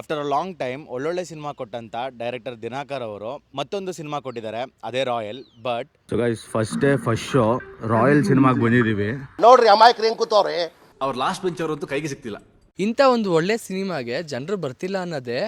After a long time ಒಳ್ಳೊಳ್ಳೆ cinema ಕೊಟ್ಟಂತ director Dinakar ಅವರು ಮತ್ತೊಂದು ಸಿನಿಮಾ ಕೊಟ್ಟಿದ್ದಾರೆ ಅದೇ Royal but so guys first day first show Royal ಸಿನಿಮಾಗೆ ಬಂದಿದ್ದೀವಿ. ನೋಡ್ರಿ ಅಮಾಯಕ್ ಹೆಂಗ್ ಕೂತವ್ರೆ. ಅವ್ರ ಲಾಸ್ಟ್ ಬೆಂಚ್ ಅಂತೂ ಕೈಗೆ ಸಿಕ್ತಿಲ್ಲ ಇಂಥ ಒಂದು ಒಳ್ಳೆ ಸಿನಿಮಾಗೆ ಜನರು ಬರ್ತಿಲ್ಲ ಅನ್ನೋದೇ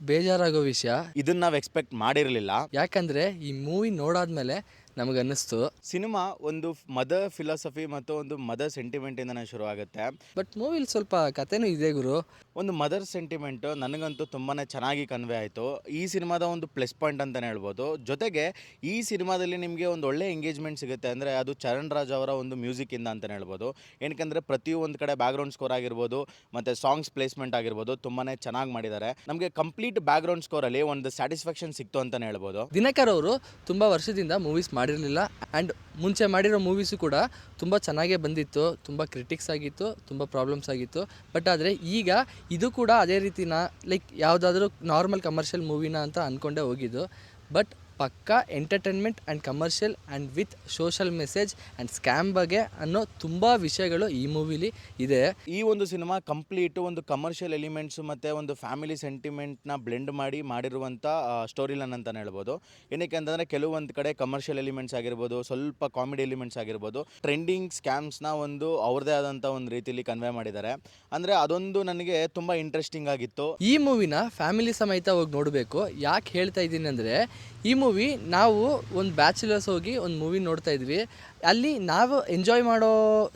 ಬೇಜಾರಾಗೋ ವಿಷಯ. ಇದನ್ನ ನಾವು ಎಕ್ಸ್ಪೆಕ್ಟ್ ಮಾಡಿರಲಿಲ್ಲ. ಯಾಕಂದ್ರೆ ಈ ಮೂವಿ ನೋಡಾದ್ಮೇಲೆ ನಮಗನ್ನಿಸ್ತು. ಸಿನಿಮಾ ಒಂದು ಮದರ್ ಫಿಲಾಸಫಿ ಮತ್ತು ಒಂದು ಮದರ್ ಸೆಂಟಿಮೆಂಟಿಂದನೇ ಶುರು ಆಗುತ್ತೆ ಬಟ್ ಮೂವಿಲಿ ಸ್ವಲ್ಪ ಕಥೆನೂ ಇದೆ ಗುರು. ಒಂದು ಮದರ್ ಸೆಂಟಿಮೆಂಟ್ ನನಗಂತೂ ತುಂಬಾ ಚೆನ್ನಾಗಿ ಕನ್ವೆ ಆಯಿತು. ಈ ಸಿನಿಮಾದ ಒಂದು ಪ್ಲಸ್ ಪಾಯಿಂಟ್ ಅಂತಲೇ ಹೇಳ್ಬೋದು. ಜೊತೆಗೆ ಈ ಸಿನಿಮಾದಲ್ಲಿ ನಿಮಗೆ ಒಂದು ಒಳ್ಳೆ ಎಂಗೇಜ್ಮೆಂಟ್ ಸಿಗುತ್ತೆ ಅಂದರೆ ಅದು ಚರಣ್ ರಾಜ್ ಅವರ ಒಂದು ಮ್ಯೂಸಿಕ್ ಇಂದ ಅಂತಲೇ ಹೇಳ್ಬೋದು. ಏನಕ್ಕೆ ಪ್ರತಿಯೊಂದು ಕಡೆ ಬ್ಯಾಕ್ಗ್ರೌಂಡ್ ಸ್ಕೋರ್ ಆಗಿರ್ಬೋದು ಮತ್ತು ಸಾಂಗ್ಸ್ ಪ್ಲೇಸ್ಮೆಂಟ್ ಆಗಿರ್ಬೋದು ತುಂಬಾ ಚೆನ್ನಾಗಿ ಮಾಡಿದ್ದಾರೆ. ನಮಗೆ ಕಂಪ್ಲೀಟ್ ಬ್ಯಾಕ್ಗ್ರೌಂಡ್ ಸ್ಕೋರಲ್ಲಿ ಒಂದು ಸ್ಯಾಟಿಸ್ಫ್ಯಾಕ್ಷನ್ ಸಿಕ್ತು ಅಂತಲೇ ಹೇಳ್ಬೋದು. ದಿನಕರ್ ಅವರು ತುಂಬ ವರ್ಷದಿಂದ ಮೂವೀಸ್ ಮಾಡಿರಲಿಲ್ಲ. ಆ್ಯಂಡ್ ಮುಂಚೆ ಮಾಡಿರೋ ಮೂವೀಸು ಕೂಡ ತುಂಬ ಚೆನ್ನಾಗೇ ಬಂದಿತ್ತು. ತುಂಬ ಕ್ರಿಟಿಕ್ಸ್ ಆಗಿತ್ತು, ತುಂಬ ಪ್ರಾಬ್ಲಮ್ಸ್ ಆಗಿತ್ತು. ಬಟ್ ಆದರೆ ಈಗ ಇದು ಕೂಡ ಅದೇ ರೀತಿನ ಲೈಕ್ ಯಾವುದಾದ್ರೂ ನಾರ್ಮಲ್ ಕಮರ್ಷಿಯಲ್ ಮೂವಿನ ಅಂತ ಅಂದ್ಕೊಂಡೇ ಹೋಗಿದ್ದು. ಬಟ್ ಪಕ್ಕಾ entertainment and commercial and with social message and scam ಬಗ್ಗೆ ಅನ್ನೋ ತುಂಬ ವಿಷಯಗಳು ಈ ಮೂವಿಲಿ ಇದೆ. ಈ ಒಂದು ಸಿನಿಮಾ ಕಂಪ್ಲೀಟು ಒಂದು ಕಮರ್ಷಿಯಲ್ ಎಲಿಮೆಂಟ್ಸ್ ಮತ್ತು ಒಂದು ಫ್ಯಾಮಿಲಿ ಸೆಂಟಿಮೆಂಟ್ನ ಬ್ಲೆಂಡ್ ಮಾಡಿ ಮಾಡಿರುವಂಥ ಸ್ಟೋರಿ ಲೈನ್ ಅಂತಲೇ ಹೇಳ್ಬೋದು. ಏನಕ್ಕೆ ಅಂತಂದರೆ ಕೆಲವೊಂದು ಕಡೆ ಕಮರ್ಷಿಯಲ್ ಎಲಿಮೆಂಟ್ಸ್ ಆಗಿರ್ಬೋದು ಸ್ವಲ್ಪ ಕಾಮಿಡಿ ಎಲಿಮೆಂಟ್ಸ್ ಆಗಿರ್ಬೋದು ಟ್ರೆಂಡಿಂಗ್ ಸ್ಕ್ಯಾಮ್ಸ್ನ ಒಂದು ಅವ್ರದ್ದೇ ಆದಂಥ ಒಂದು ರೀತಿಯಲ್ಲಿ ಕನ್ವೆ ಮಾಡಿದ್ದಾರೆ. ಅಂದರೆ ಅದೊಂದು ನನಗೆ ತುಂಬ ಇಂಟ್ರೆಸ್ಟಿಂಗ್ ಆಗಿತ್ತು. ಈ ಮೂವಿನ ಫ್ಯಾಮಿಲಿ ಸಮೇತ ಹೋಗಿ ನೋಡಬೇಕು. ಯಾಕೆ ಹೇಳ್ತಾ ಇದ್ದೀನಿ ಅಂದರೆ ಈ ಮೂವಿ ನಾವು ಒಂದು ಬ್ಯಾಚುಲರ್ಸ್ ಹೋಗಿ ಒಂದು ಮೂವಿ ನೋಡ್ತಾ ಇದ್ವಿ. ಅಲ್ಲಿ ನಾವು ಎಂಜಾಯ್ ಮಾಡೋ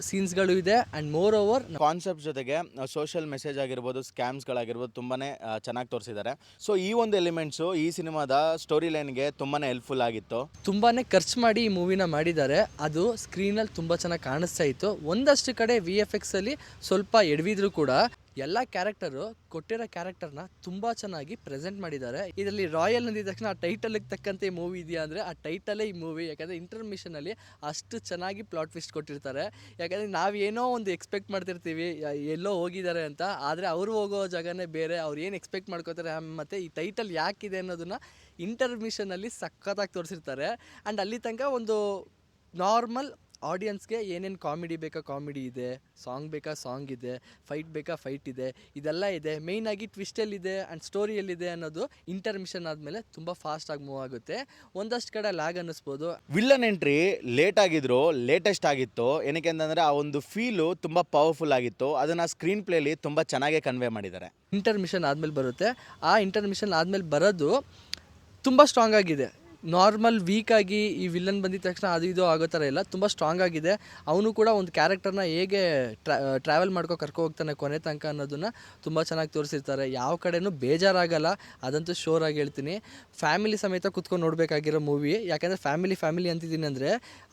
ಸೀನ್ಸ್ಗಳು ಇದೆ ಆ್ಯಂಡ್ ಮೋರ್ ಓವರ್ ಕಾನ್ಸೆಪ್ಟ್ ಜೊತೆಗೆ ಸೋಷಿಯಲ್ ಮೆಸೇಜ್ ಆಗಿರ್ಬೋದು ಸ್ಕ್ಯಾಮ್ಸ್ಗಳಾಗಿರ್ಬೋದು ತುಂಬಾ ಚೆನ್ನಾಗಿ ತೋರಿಸಿದ್ದಾರೆ. ಸೊ ಈ ಒಂದು ಎಲಿಮೆಂಟ್ಸು ಈ ಸಿನಿಮಾದ ಸ್ಟೋರಿ ಲೈನ್ಗೆ ತುಂಬಾ ಹೆಲ್ಪ್ಫುಲ್ ಆಗಿತ್ತು. ತುಂಬಾ ಖರ್ಚು ಮಾಡಿ ಈ ಮೂವಿನ ಮಾಡಿದ್ದಾರೆ. ಅದು ಸ್ಕ್ರೀನಲ್ಲಿ ತುಂಬ ಚೆನ್ನಾಗಿ ಕಾಣಿಸ್ತಾ ಇತ್ತು. ಒಂದಷ್ಟು ಕಡೆ ವಿ ಎಫ್ ಎಕ್ಸಲ್ಲಿ ಸ್ವಲ್ಪ ಎಡವಿದ್ರು ಕೂಡ. ಎಲ್ಲ ಕ್ಯಾರೆಕ್ಟರು ಕೊಟ್ಟಿರೋ ಕ್ಯಾರೆಕ್ಟರ್ನ ತುಂಬ ಚೆನ್ನಾಗಿ ಪ್ರೆಸೆಂಟ್ ಮಾಡಿದ್ದಾರೆ. ಇದರಲ್ಲಿ ರಾಯಲ್ ಅಂದಿದ ತಕ್ಷಣ ಆ ಟೈಟಲ್ಗೆ ತಕ್ಕಂತೆ ಮೂವಿ ಇದೆಯಾ ಅಂದರೆ ಆ ಟೈಟಲೇ ಈ ಮೂವಿ ಯಾಕಂದರೆ ಇಂಟರ್ಮಿಷನಲ್ಲಿ ಅಷ್ಟು ಚೆನ್ನಾಗಿ ಪ್ಲಾಟ್ ಟ್ವಿಸ್ಟ್ ಕೊಟ್ಟಿರ್ತಾರೆ. ಯಾಕಂದರೆ ನಾವೇನೋ ಒಂದು ಎಕ್ಸ್ಪೆಕ್ಟ್ ಮಾಡ್ತಿರ್ತೀವಿ ಎಲ್ಲೋ ಹೋಗಿದ್ದಾರೆ ಅಂತ, ಆದರೆ ಅವರು ಹೋಗೋ ಜಾಗನೇ ಬೇರೆ, ಅವ್ರು ಏನು ಎಕ್ಸ್ಪೆಕ್ಟ್ ಮಾಡ್ಕೋತಾರೆ ಮತ್ತು ಈ ಟೈಟಲ್ ಯಾಕಿದೆ ಅನ್ನೋದನ್ನು ಇಂಟರ್ಮಿಷನಲ್ಲಿ ಸಖತ್ತಾಗಿ ತೋರಿಸಿರ್ತಾರೆ. ಆ್ಯಂಡ್ ಅಲ್ಲಿ ತನಕ ಒಂದು ನಾರ್ಮಲ್ ಆಡಿಯನ್ಸ್ಗೆ ಏನೇನು ಕಾಮಿಡಿ ಬೇಕಾ ಕಾಮಿಡಿ ಇದೆ ಸಾಂಗ್ ಬೇಕಾ ಸಾಂಗ್ ಇದೆ ಫೈಟ್ ಬೇಕಾ ಫೈಟ್ ಇದೆ ಇದೆಲ್ಲ ಇದೆ. ಮೇಯ್ನಾಗಿ ಟ್ವಿಸ್ಟಲ್ಲಿದೆ ಆ್ಯಂಡ್ ಸ್ಟೋರಿಯಲ್ಲಿದೆ ಅನ್ನೋದು ಇಂಟರ್ಮಿಷನ್ ಆದಮೇಲೆ ತುಂಬ ಫಾಸ್ಟಾಗಿ ಮೂವ್ ಆಗುತ್ತೆ. ಒಂದಷ್ಟು ಕಡೆ ಲ್ಯಾಗ್ ಅನ್ನಿಸ್ಬೋದು. ವಿಲ್ಲನ್ ಎಂಟ್ರಿ ಲೇಟ್ ಆಗಿದ್ರು ಲೇಟೆಸ್ಟ್ ಆಗಿತ್ತು. ಏನಕ್ಕೆ ಅಂತಂದರೆ ಆ ಒಂದು ಫೀಲು ತುಂಬ ಪವರ್ಫುಲ್ ಆಗಿತ್ತು. ಅದನ್ನು ಸ್ಕ್ರೀನ್ ಪ್ಲೇಲಿ ತುಂಬ ಚೆನ್ನಾಗಿ ಕನ್ವೆ ಮಾಡಿದ್ದಾರೆ. ಇಂಟರ್ಮಿಷನ್ ಆದಮೇಲೆ ಬರುತ್ತೆ. ಆ ಇಂಟರ್ಮಿಷನ್ ಆದಮೇಲೆ ಬರೋದು ತುಂಬ ಸ್ಟ್ರಾಂಗ್ ಆಗಿದೆ. ನಾರ್ಮಲ್ ವೀಕಾಗಿ ಈ ವಿಲನ್ ಬಂದಿದ ತಕ್ಷಣ ಅದು ಇದು ಆಗೋ ಥರ ಇಲ್ಲ. ತುಂಬ ಸ್ಟ್ರಾಂಗ್ ಆಗಿದೆ. ಅವನು ಕೂಡ ಒಂದು ಕ್ಯಾರೆಕ್ಟರ್ನ ಹೇಗೆ ಟ್ರಾ ಟ್ರಾವೆಲ್ ಮಾಡ್ಕೊ ಕರ್ಕೊ ಹೋಗ್ತಾನೆ ಕೊನೆ ತನಕ ಅನ್ನೋದನ್ನು ತುಂಬ ಚೆನ್ನಾಗಿ ತೋರಿಸಿರ್ತಾರೆ. ಯಾವ ಕಡೆಯೂ ಬೇಜಾರಾಗಲ್ಲ. ಅದಂತೂ ಶೋರ್ ಆಗಿ ಹೇಳ್ತೀನಿ. ಫ್ಯಾಮಿಲಿ ಸಮೇತ ಕುತ್ಕೊಂಡು ನೋಡಬೇಕಾಗಿರೋ ಮೂವಿ ಯಾಕೆಂದರೆ ಫ್ಯಾಮಿಲಿ ಫ್ಯಾಮಿಲಿ ಅಂತಿದ್ದೀನಿ ಅಂದರೆ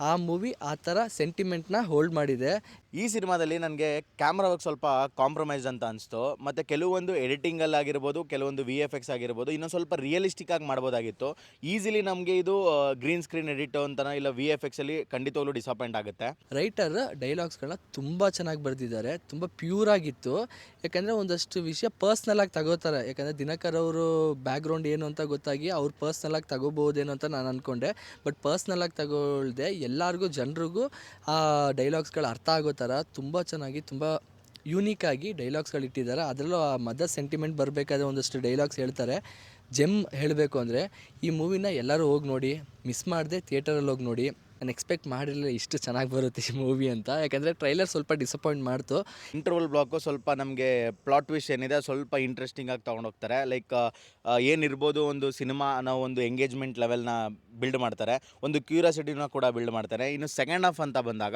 ಆ ಮೂವಿ ಆ ಥರ ಸೆಂಟಿಮೆಂಟ್ನ ಹೋಲ್ಡ್ ಮಾಡಿದೆ. ಈ ಸಿನಿಮಾದಲ್ಲಿ ನನಗೆ ಕ್ಯಾಮ್ರಾ ವರ್ಕ್ ಸ್ವಲ್ಪ ಕಾಂಪ್ರಮೈಸ್ ಅಂತ ಅನಿಸ್ತು. ಮತ್ತು ಕೆಲವೊಂದು ಎಡಿಟಿಂಗಲ್ಲಿ ಆಗಿರ್ಬೋದು, ಕೆಲವೊಂದು ವಿ ಎಫ್ ಎಕ್ಸ್ ಆಗಿರ್ಬೋದು, ಇನ್ನೊಂದು ಸ್ವಲ್ಪ ರಿಯಲಿಸ್ಟಿಕ್ ಆಗಿ ಮಾಡ್ಬೋದಾಗಿತ್ತು. ಈಸಿಲಿ ನಮಗೆ ಇದು ಗ್ರೀನ್ ಸ್ಕ್ರೀನ್ ಎಡಿಟ್ ಅಂತ ಇಲ್ಲ ವಿ ಎಫ್ ಎಕ್ಸಲ್ಲಿ ಖಂಡಿತವಾಗ್ಲೂ ಡಿಸಪಾಯಿಂಟ್ ಆಗುತ್ತೆ. ರೈಟರ್ ಡೈಲಾಗ್ಸ್ಗಳನ್ನ ತುಂಬ ಚೆನ್ನಾಗಿ ಬರೆದಿದ್ದಾರೆ. ತುಂಬ ಪ್ಯೂರ್ ಆಗಿತ್ತು. ಯಾಕಂದರೆ ಒಂದಷ್ಟು ವಿಷಯ ಪರ್ಸ್ನಲ್ ಆಗಿ ತಗೋತಾರೆ. ಯಾಕಂದರೆ ದಿನಕರ್ ಅವರು ಬ್ಯಾಕ್ಗ್ರೌಂಡ್ ಏನು ಅಂತ ಗೊತ್ತಾಗಿ ಅವ್ರು ಪರ್ಸ್ನಲ್ ಆಗಿ ತಗೋಬೋದೇನೋ ಅಂತ ನಾನು ಅಂದ್ಕೊಂಡೆ ಬಟ್ ಪರ್ಸ್ನಲ್ ಆಗಿ ತಗೊಳ್ದೆ ಎಲ್ಲರಿಗೂ, ಜನರಿಗೂ ಆ ಡೈಲಾಗ್ಸ್ಗಳು ಅರ್ಥ ಆಗೋ ಥರ ತುಂಬ ಚೆನ್ನಾಗಿ, ತುಂಬ ಯೂನಿಕ್ ಆಗಿ ಡೈಲಾಗ್ಸ್ಗಳು ಇಟ್ಟಿದ್ದಾರೆ. ಅದರಲ್ಲೂ ಆ ಮದರ್ ಸೆಂಟಿಮೆಂಟ್ ಬರಬೇಕಾದ್ರೆ ಒಂದಷ್ಟು ಡೈಲಾಗ್ಸ್ ಹೇಳ್ತಾರೆ. ಜೆಮ್ ಹೇಳಬೇಕು ಅಂದರೆ ಈ ಮೂವಿನ ಎಲ್ಲರೂ ಹೋಗಿ ನೋಡಿ ಮಿಸ್ ಮಾಡದೆ ಥಿಯೇಟರಲ್ಲಿ ಹೋಗಿ ನೋಡಿ. ನಾನು ಎಕ್ಸ್ಪೆಕ್ಟ್ ಮಾಡಿರಲಿಲ್ಲ, ಇಷ್ಟು ಚೆನ್ನಾಗಿ ಬರುತ್ತೆ ಈ ಮೂವಿ ಅಂತ. ಯಾಕಂದರೆ ಟ್ರೈಲರ್ ಸ್ವಲ್ಪ ಡಿಸಪಾಯಿಂಟ್ ಮಾಡ್ತು. ಇಂಟರ್ವಲ್ ಬ್ಲಾಕು ಸ್ವಲ್ಪ ನಮಗೆ ಪ್ಲಾಟ್ ವಿಶ್ ಏನಿದೆ, ಸ್ವಲ್ಪ ಇಂಟ್ರೆಸ್ಟಿಂಗ್ ಆಗಿ ತೊಗೊಂಡೋಗ್ತಾರೆ ಲೈಕ್ ಏನಿರ್ಬೋದು ಒಂದು ಸಿನಿಮಾ ಅನ್ನೋ ಒಂದು ಎಂಗೇಜ್ಮೆಂಟ್ ಲೆವೆಲ್ನ ಬಿಲ್ಡ್ ಮಾಡ್ತಾರೆ. ಒಂದು ಕ್ಯೂರಿಯಾಸಿಟಿನ ಕೂಡ ಬಿಲ್ಡ್ ಮಾಡ್ತಾರೆ. ಇನ್ನು ಸೆಕೆಂಡ್ ಹಾಫ್ ಅಂತ ಬಂದಾಗ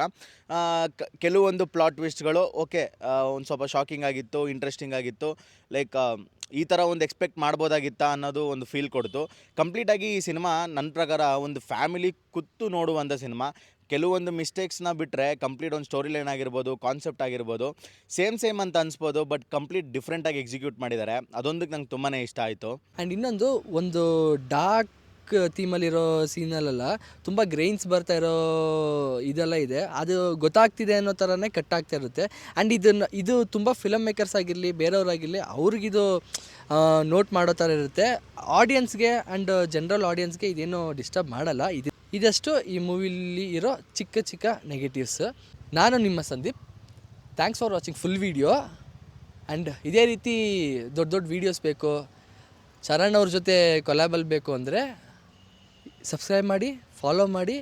ಕೆಲವೊಂದು ಪ್ಲಾಟ್ ವಿಸ್ಟ್ಗಳು ಓಕೆ ಒಂದು ಸ್ವಲ್ಪ ಶಾಕಿಂಗ್ ಆಗಿತ್ತು ಇಂಟ್ರೆಸ್ಟಿಂಗ್ ಆಗಿತ್ತು. ಲೈಕ್ ಈ ಥರ ಒಂದು ಎಕ್ಸ್ಪೆಕ್ಟ್ ಮಾಡ್ಬೋದಾಗಿತ್ತಾ ಅನ್ನೋದು ಒಂದು ಫೀಲ್ ಕೊಡ್ತು. ಕಂಪ್ಲೀಟಾಗಿ ಈ ಸಿನಿಮಾ ನನ್ನ ಪ್ರಕಾರ ಒಂದು ಫ್ಯಾಮಿಲಿ ಕುತ್ತು ನೋಡುವಂಥ ಸಿನಿಮಾ ಕೆಲವೊಂದು ಮಿಸ್ಟೇಕ್ಸ್ನ ಬಿಟ್ಟರೆ ಕಂಪ್ಲೀಟ್ ಒಂದು ಸ್ಟೋರಿ ಲೈನ್ ಆಗಿರ್ಬೋದು ಕಾನ್ಸೆಪ್ಟ್ ಆಗಿರ್ಬೋದು ಸೇಮ್ ಸೇಮ್ ಅಂತ ಅನ್ಸ್ಬೋದು ಬಟ್ ಕಂಪ್ಲೀಟ್ ಡಿಫ್ರೆಂಟಾಗಿ ಎಕ್ಸಿಕ್ಯೂಟ್ ಮಾಡಿದ್ದಾರೆ. ಅದೊಂದಕ್ಕೆ ನಂಗೆ ತುಂಬಾ ಇಷ್ಟ ಆಯಿತು. ಆ್ಯಂಡ್ ಇನ್ನೊಂದು, ಒಂದು ಡಾರ್ಕ್ ಥೀಮಲ್ಲಿರೋ ಸೀನಲ್ಲೆಲ್ಲ ತುಂಬ ಗ್ರೈನ್ಸ್ ಬರ್ತಾ ಇರೋ ಇದೆಲ್ಲ ಇದೆ. ಅದು ಗೊತ್ತಾಗ್ತಿದೆ ಅನ್ನೋ ಥರನೇ ಕಟ್ ಆಗ್ತಾ ಇರುತ್ತೆ. ಆ್ಯಂಡ್ ಇದನ್ನು, ಇದು ತುಂಬ ಫಿಲಮ್ ಮೇಕರ್ಸ್ ಆಗಿರಲಿ, ಬೇರೆಯವರಾಗಿರಲಿ ಅವ್ರಿಗಿದು ನೋಟ್ ಮಾಡೋ ಥರ ಇರುತ್ತೆ. ಆಡಿಯನ್ಸ್ಗೆ ಆ್ಯಂಡ್ ಜನರಲ್ ಆಡಿಯನ್ಸ್ಗೆ ಇದೇನು ಡಿಸ್ಟರ್ಬ್ ಮಾಡಲ್ಲ. ಇದು, ಇದಷ್ಟು ಈ ಮೂವಿಲಿ ಇರೋ ಚಿಕ್ಕ ಚಿಕ್ಕ ನೆಗೆಟಿವ್ಸ್ ನಾನು ನಿಮ್ಮ Sandeep. Thanks for watching full video and ಇದೇ ರೀತಿ ದೊಡ್ಡ ದೊಡ್ಡ ವೀಡಿಯೋಸ್ ಬೇಕು. ಚರಣ್ ಅವ್ರ ಜೊತೆ ಕೊಲಾಬಲ್ ಬೇಕು ಅಂದರೆ ಸಬ್ಸ್ಕ್ರೈಬ್ ಮಾಡಿ ಫಾಲೋ ಮಾಡಿ.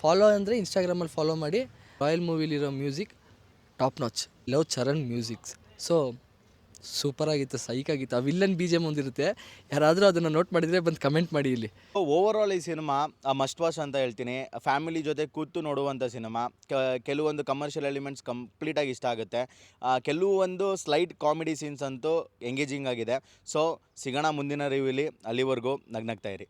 ಫಾಲೋ ಅಂದರೆ ಇನ್ಸ್ಟಾಗ್ರಾಮಲ್ಲಿ ಫಾಲೋ ಮಾಡಿ. Royal ಮೂವಿಲಿರೋ music top notch love Charan musics so ಸೂಪರಾಗಿತ್ತು ಸೈಕಾಗಿತ್ತು ಆ ವಿಲ್ಲನ್ ಬಿ ಜೆ ಒಂದಿರುತ್ತೆ. ಯಾರಾದರೂ ಅದನ್ನು ನೋಟ್ ಮಾಡಿದರೆ ಬಂದು ಕಮೆಂಟ್ ಮಾಡಿ ಇಲ್ಲಿ. ಓವರ್ ಆಲ್ ಈ ಸಿನಿಮಾ ಮಸ್ಟ್ ವಾಶ್ ಅಂತ ಹೇಳ್ತೀನಿ. ಫ್ಯಾಮಿಲಿ ಜೊತೆ ಕೂತು ನೋಡುವಂಥ ಸಿನಿಮಾ ಕೆಲವೊಂದು ಕಮರ್ಷಿಯಲ್ ಎಲಿಮೆಂಟ್ಸ್ ಕಂಪ್ಲೀಟಾಗಿ ಇಷ್ಟ ಆಗುತ್ತೆ. ಕೆಲವೊಂದು ಸ್ಲೈಟ್ ಕಾಮಿಡಿ ಸೀನ್ಸ್ ಅಂತೂ ಎಂಗೇಜಿಂಗ್ ಆಗಿದೆ. ಸೊ ಸಿಗೋಣ ಮುಂದಿನ ರಿವ್ಯೂಲಿ ಅಲ್ಲಿವರೆಗೂ ನಗ್ನಗ್ತಾ ಇರಿ.